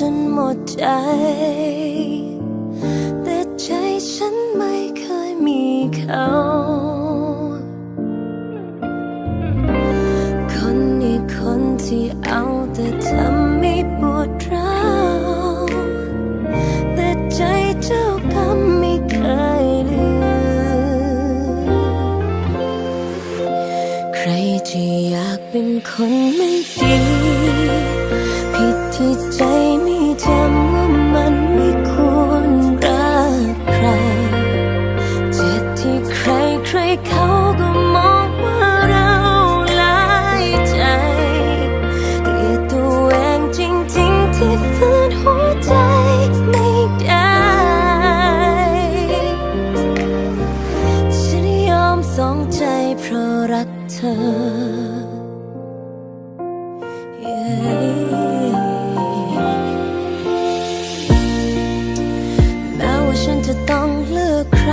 จนหมดใจ แต่ใจฉันไม่เคยมีเขาคนนี้คนที่เอาแต่ทำให้ปวดร้าวแต่ใจเจ้ากรรมไม่เคยลืมใครจะอยากเป็นคนไม่ดี เขาก็มองว่าเราหลายใจเกลียดตัวเองจริงๆที่ฝืนหัวใจไม่ได้ฉันยอมสองใจเพราะรักเธอแม้ว่าฉันจะต้องเลือกใคร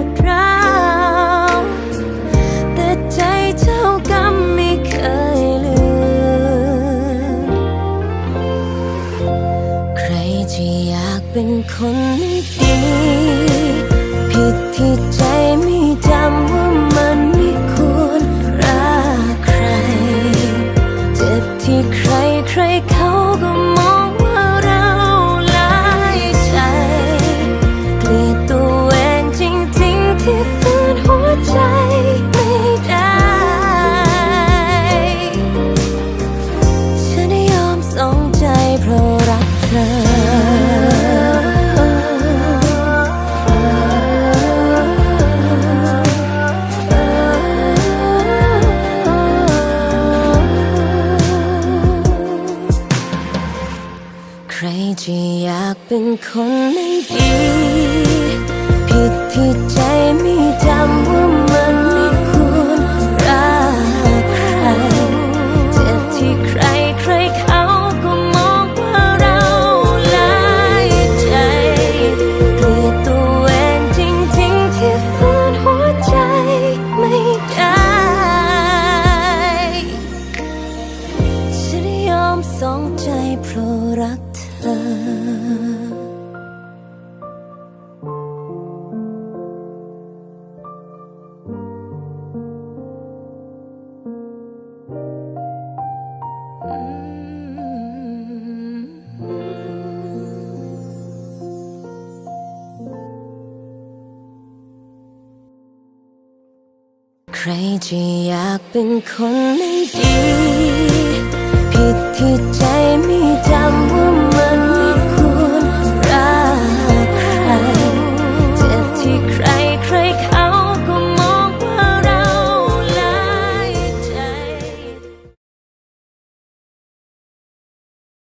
ด จะอยากเป็นคนไม่ดี ผิดที่ใจไม่จำว่า รจะอยากเป็นคนไม่ดี ผิดที่ใจไม่จำ ใครจะอยากเป็นคนไม่ดี